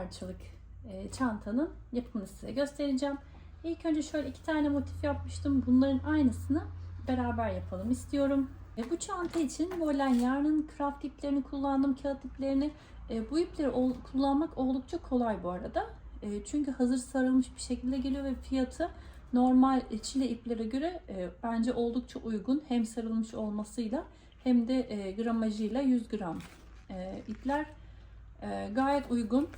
parçalık e, çantanın yapımını size göstereceğim. İlk önce şöyle iki tane motif yapmıştım. Bunların aynısını beraber yapalım istiyorum. E, bu çanta için Volen yarnın craft iplerini kullandım, kağıt iplerini. E, bu ipleri kullanmak oldukça kolay bu arada. E, çünkü hazır sarılmış bir şekilde geliyor ve fiyatı normal çile iplere göre e, bence oldukça uygun. Hem sarılmış olmasıyla hem de e, gramajıyla 100 gram e, ipler e, gayet uygun.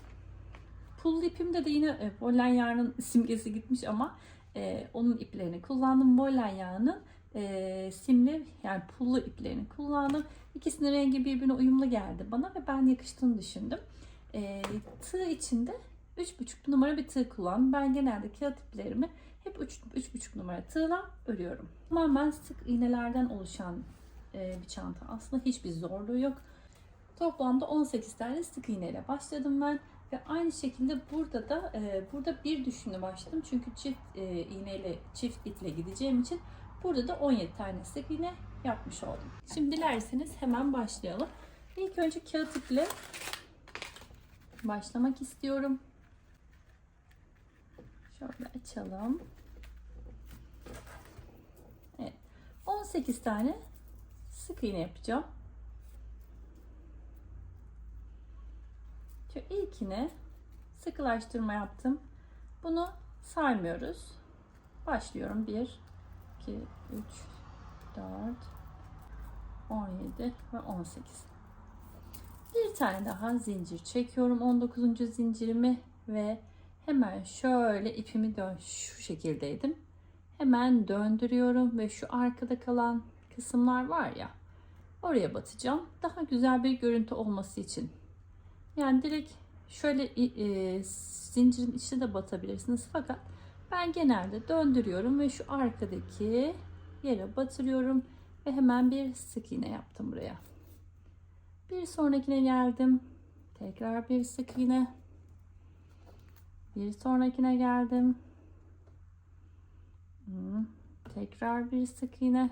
Pullu ipimde de yine e, Volen yarnın simgesi gitmiş ama e, onun iplerini kullandım. Volen yağının e, simli yani pullu iplerini kullandım. İkisinin rengi birbirine uyumlu geldi bana ve ben yakıştığını düşündüm. E, tığ içinde 3,5 numara bir tığ kullandım. Ben genelde kağıt iplerimi hep 3, 3,5 numara tığla örüyorum. Tamamen sık iğnelerden oluşan e, bir çanta. Aslında hiçbir zorluğu yok. Toplamda 18 tane sık iğneyle başladım ben. Ve aynı şekilde burada da e, burada bir düşüne başladım. Çünkü çift e, iğneyle çift iple gideceğim için burada da 17 tane sık iğne yapmış oldum. Şimdi dilerseniz hemen başlayalım. İlk önce kağıt iple başlamak istiyorum. Şöyle açalım. Evet. 18 tane sık iğne yapacağım. Şu ilkine sıkılaştırma yaptım. Bunu saymıyoruz. Başlıyorum. 1, 2, 3, 4, 17 ve 18. Bir tane daha zincir çekiyorum. 19. zincirimi ve hemen şöyle ipimi dön şu şekildeydim. Hemen döndürüyorum ve şu arkada kalan kısımlar var ya oraya batacağım. Daha güzel bir görüntü olması için yani direkt şöyle e, zincirin içine de batabilirsiniz. Fakat ben genelde döndürüyorum ve şu arkadaki yere batırıyorum ve hemen bir sık iğne yaptım buraya. Bir sonrakine geldim. Tekrar bir sık iğne. Bir sonrakine geldim. Hmm, Tekrar bir sık iğne.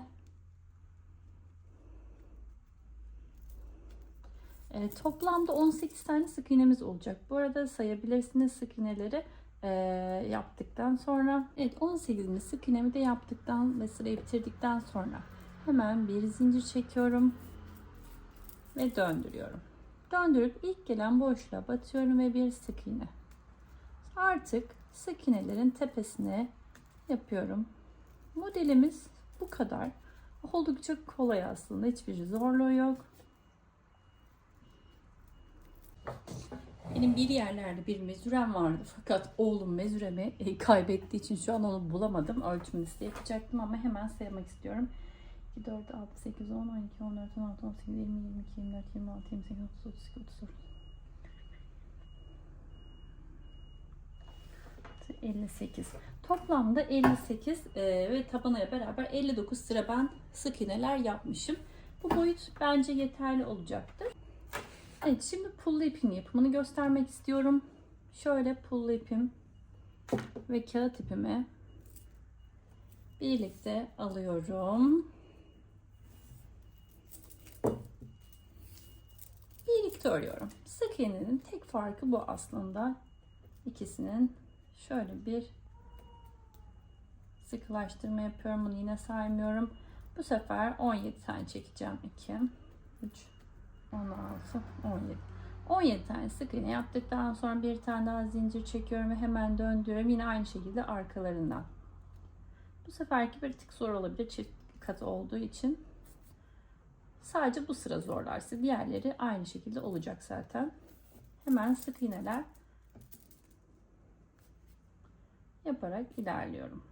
E, toplamda 18 tane sık iğnemiz olacak. Bu arada sayabilirsiniz sık iğneleri e, yaptıktan sonra. Evet 18. sık iğnemi de yaptıktan ve sırayı bitirdikten sonra hemen bir zincir çekiyorum ve döndürüyorum. Döndürüp ilk gelen boşluğa batıyorum ve bir sık iğne. Artık sık iğnelerin tepesine yapıyorum. Modelimiz bu kadar. Oldukça kolay aslında. Hiçbir zorluğu yok. Benim bir yerlerde bir mezürem vardı fakat oğlum mezüremi e, kaybettiği için şu an onu bulamadım. Ölçüm liste yapacaktım ama hemen saymak istiyorum. 2, 4, 6, 8, 10, 12, 14, 16, 18, 20, 22, 24, 26, 28, 30, 32, 34. 58. Toplamda 58 e, ve tabanıyla beraber 59 sıra ben sık iğneler yapmışım. Bu boyut bence yeterli olacaktır. Evet şimdi pullu ipin yapımını göstermek istiyorum. Şöyle pullu ipim ve kağıt ipimi birlikte alıyorum. Birlikte örüyorum. Sık iğnenin tek farkı bu aslında. İkisinin şöyle bir sıkılaştırma yapıyorum. Bunu yine saymıyorum. Bu sefer 17 tane çekeceğim. 2 3 16, 17. 17 tane sık iğne yaptıktan sonra bir tane daha zincir çekiyorum ve hemen döndürüyorum. Yine aynı şekilde arkalarından. Bu seferki bir tık zor olabilir çift kat olduğu için. Sadece bu sıra zorlarsa diğerleri aynı şekilde olacak zaten. Hemen sık iğneler yaparak ilerliyorum.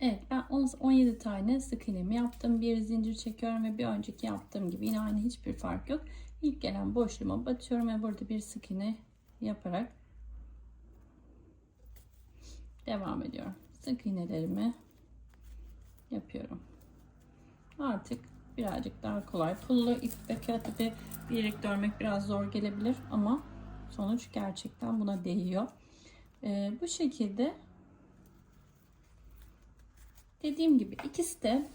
Evet ben 17 tane sık iğnemi yaptım. Bir zincir çekiyorum ve bir önceki yaptığım gibi yine aynı hiçbir fark yok. İlk gelen boşluğuma batıyorum ve burada bir sık iğne yaparak devam ediyorum. Sık iğnelerimi yapıyorum. Artık birazcık daha kolay. Pullu ip ve kağıt ipi birlikte örmek biraz zor gelebilir ama sonuç gerçekten buna değiyor. Ee, bu şekilde Dediğim gibi ikisi de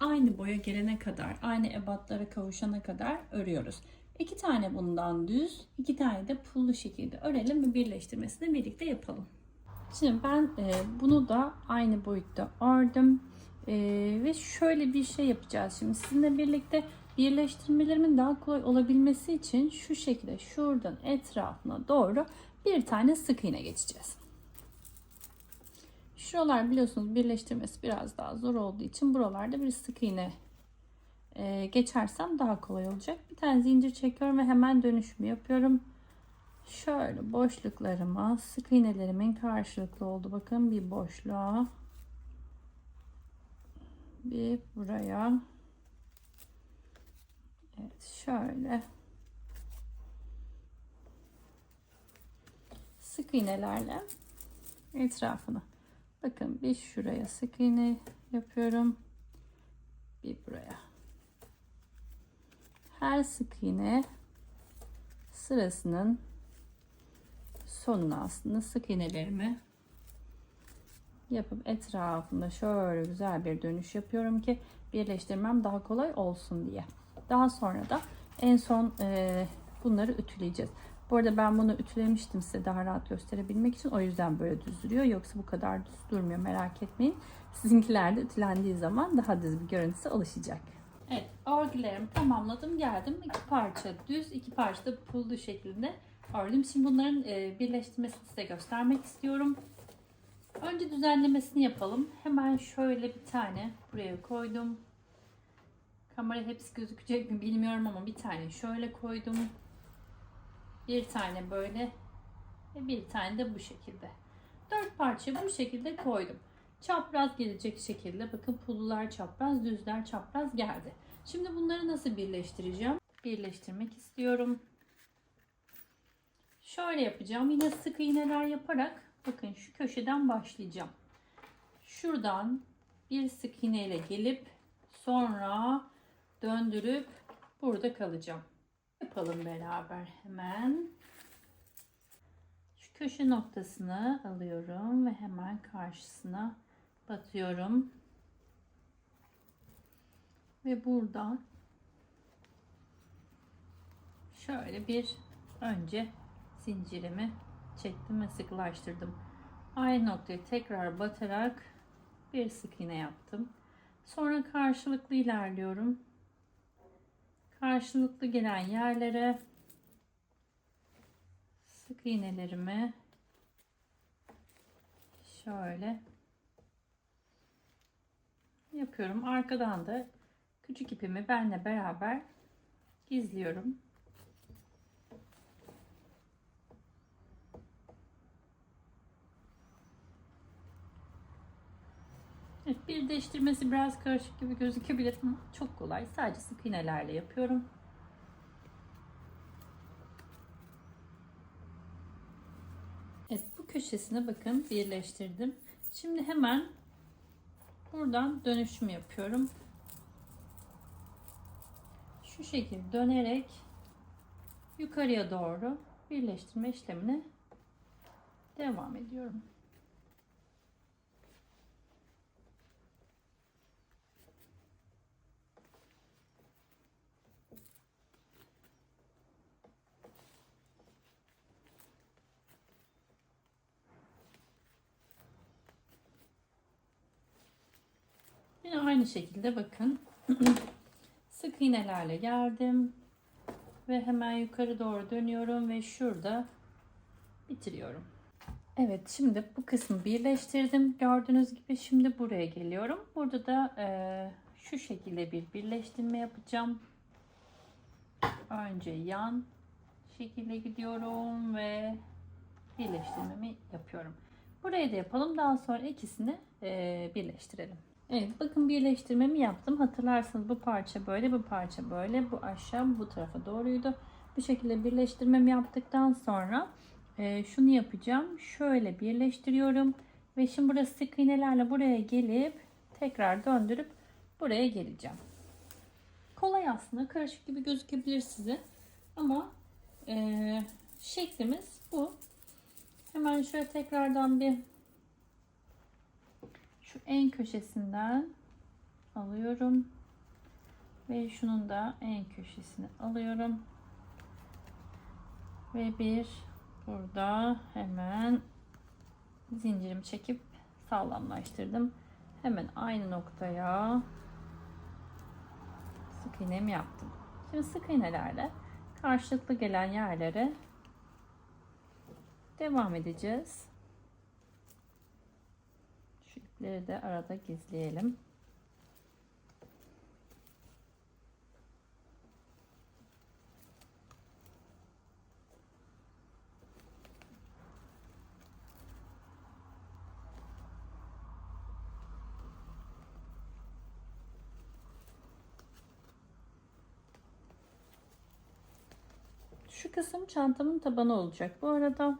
aynı boya gelene kadar, aynı ebatlara kavuşana kadar örüyoruz. İki tane bundan düz, iki tane de pullu şekilde örelim ve birleştirmesini birlikte yapalım. Şimdi ben e, bunu da aynı boyutta ördüm. E, ve şöyle bir şey yapacağız şimdi sizinle birlikte birleştirmelerimin daha kolay olabilmesi için şu şekilde şuradan etrafına doğru bir tane sık iğne geçeceğiz. Şuralar biliyorsunuz birleştirmesi biraz daha zor olduğu için buralarda bir sık iğne e, geçersem daha kolay olacak. Bir tane zincir çekiyorum ve hemen dönüşümü yapıyorum. Şöyle boşluklarıma sık iğnelerimin karşılıklı oldu. Bakın bir boşluğa bir buraya Evet şöyle sık iğnelerle etrafını bakın bir şuraya sık iğne yapıyorum bir buraya her sık iğne sırasının sonuna aslında sık iğnelerimi yapıp etrafında şöyle güzel bir dönüş yapıyorum ki birleştirmem daha kolay olsun diye. Daha sonra da en son e, bunları ütüleyeceğiz. Bu arada ben bunu ütülemiştim size daha rahat gösterebilmek için. O yüzden böyle düz duruyor. Yoksa bu kadar düz durmuyor merak etmeyin. Sizinkiler de ütülendiği zaman daha düz bir görüntüsü oluşacak. Evet örgülerimi tamamladım geldim. iki parça düz iki parça da pullu şeklinde ördüm. Şimdi bunların e, birleştirmesini size göstermek istiyorum. Önce düzenlemesini yapalım. Hemen şöyle bir tane buraya koydum. Kamera hepsi gözükecek mi bilmiyorum ama bir tane şöyle koydum. Bir tane böyle ve bir tane de bu şekilde. Dört parça bu şekilde koydum. Çapraz gelecek şekilde bakın pullular çapraz, düzler çapraz geldi. Şimdi bunları nasıl birleştireceğim? Birleştirmek istiyorum. Şöyle yapacağım. Yine sık iğneler yaparak bakın şu köşeden başlayacağım. Şuradan bir sık iğneyle gelip sonra döndürüp burada kalacağım. Yapalım beraber hemen. Şu köşe noktasını alıyorum ve hemen karşısına batıyorum. Ve burada şöyle bir önce zincirimi çektim ve sıkılaştırdım. Aynı noktaya tekrar batarak bir sık iğne yaptım. Sonra karşılıklı ilerliyorum. Karşılıklı gelen yerlere sık iğnelerimi şöyle yapıyorum. Arkadan da küçük ipimi benle beraber gizliyorum. Evet, bir değiştirmesi biraz karışık gibi gözükebilir ama çok kolay. Sadece sık iğnelerle yapıyorum. Evet, bu köşesine bakın birleştirdim. Şimdi hemen buradan dönüşüm yapıyorum. Şu şekilde dönerek yukarıya doğru birleştirme işlemine devam ediyorum. Yine aynı şekilde bakın. Sık iğnelerle geldim. Ve hemen yukarı doğru dönüyorum ve şurada bitiriyorum. Evet şimdi bu kısmı birleştirdim. Gördüğünüz gibi şimdi buraya geliyorum. Burada da e, şu şekilde bir birleştirme yapacağım. Önce yan şekilde gidiyorum ve birleştirmemi yapıyorum. Burayı da yapalım. Daha sonra ikisini e, birleştirelim. Evet bakın birleştirmemi yaptım. Hatırlarsanız bu parça böyle bu parça böyle bu aşağı bu tarafa doğruydu. Bu şekilde birleştirmemi yaptıktan sonra e, şunu yapacağım. Şöyle birleştiriyorum. Ve şimdi burası sık iğnelerle buraya gelip tekrar döndürüp buraya geleceğim. Kolay aslında karışık gibi gözükebilir size. Ama e, şeklimiz bu. Hemen şöyle tekrardan bir şu en köşesinden alıyorum ve şunun da en köşesini alıyorum Ve bir burada hemen zincirimi çekip sağlamlaştırdım. Hemen aynı noktaya sık iğnemi yaptım. Şimdi sık iğnelerle karşılıklı gelen yerlere devam edeceğiz. İpleri de arada gizleyelim. Şu kısım çantamın tabanı olacak. Bu arada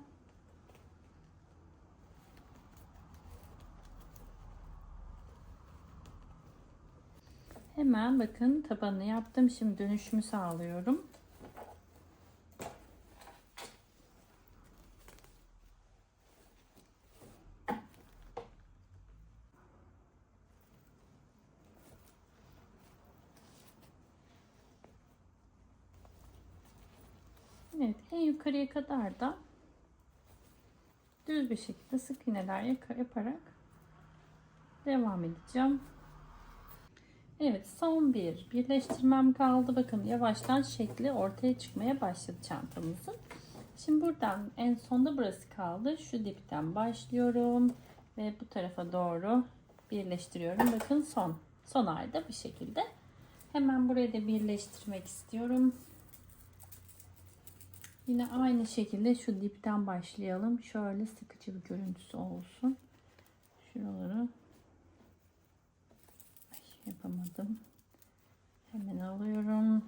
hemen bakın tabanını yaptım. Şimdi dönüşümü sağlıyorum. Evet, en yukarıya kadar da düz bir şekilde sık iğneler yaparak devam edeceğim. Evet, son bir birleştirmem kaldı. Bakın yavaştan şekli ortaya çıkmaya başladı çantamızın. Şimdi buradan en sonda burası kaldı. Şu dipten başlıyorum ve bu tarafa doğru birleştiriyorum. Bakın son son ayda bu şekilde. Hemen burayı da birleştirmek istiyorum. Yine aynı şekilde şu dipten başlayalım. Şöyle sıkıcı bir görüntüsü olsun. Şuraları yapamadım. Hemen alıyorum.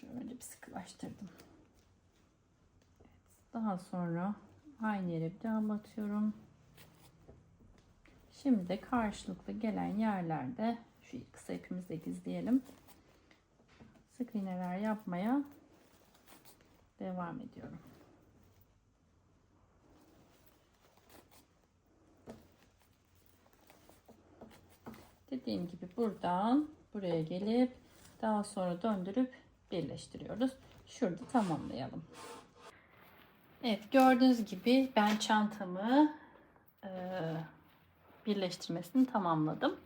Şöyle bir sıkılaştırdım. Daha sonra aynı yere bir daha batıyorum. Şimdi de karşılıklı gelen yerlerde şu kısa ipimizi gizleyelim sık iğneler yapmaya devam ediyorum. Dediğim gibi buradan buraya gelip daha sonra döndürüp birleştiriyoruz. Şurada tamamlayalım. Evet gördüğünüz gibi ben çantamı e, birleştirmesini tamamladım.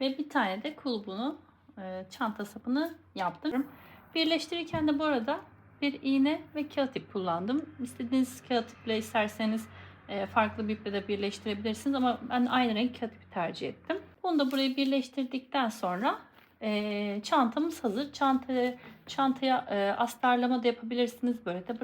Ve bir tane de kulbunu e, çanta sapını yaptım. Birleştirirken de bu arada bir iğne ve kağıt ip kullandım. İstediğiniz kağıt iple isterseniz farklı bir iple de birleştirebilirsiniz ama ben aynı renk kağıt tercih ettim. Bunu da burayı birleştirdikten sonra e, çantamız hazır. Çantaya, çantaya astarlama da yapabilirsiniz. Böyle de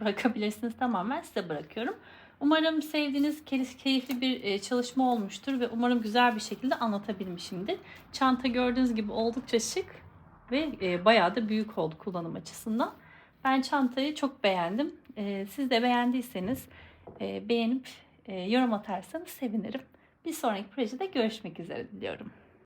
bırakabilirsiniz. Tamamen size bırakıyorum. Umarım sevdiğiniz keyifli bir e, çalışma olmuştur ve umarım güzel bir şekilde anlatabilmişimdir. Çanta gördüğünüz gibi oldukça şık ve e, bayağı da büyük oldu kullanım açısından. Ben çantayı çok beğendim. E, siz de beğendiyseniz beğenip yorum atarsanız sevinirim. Bir sonraki projede görüşmek üzere diliyorum.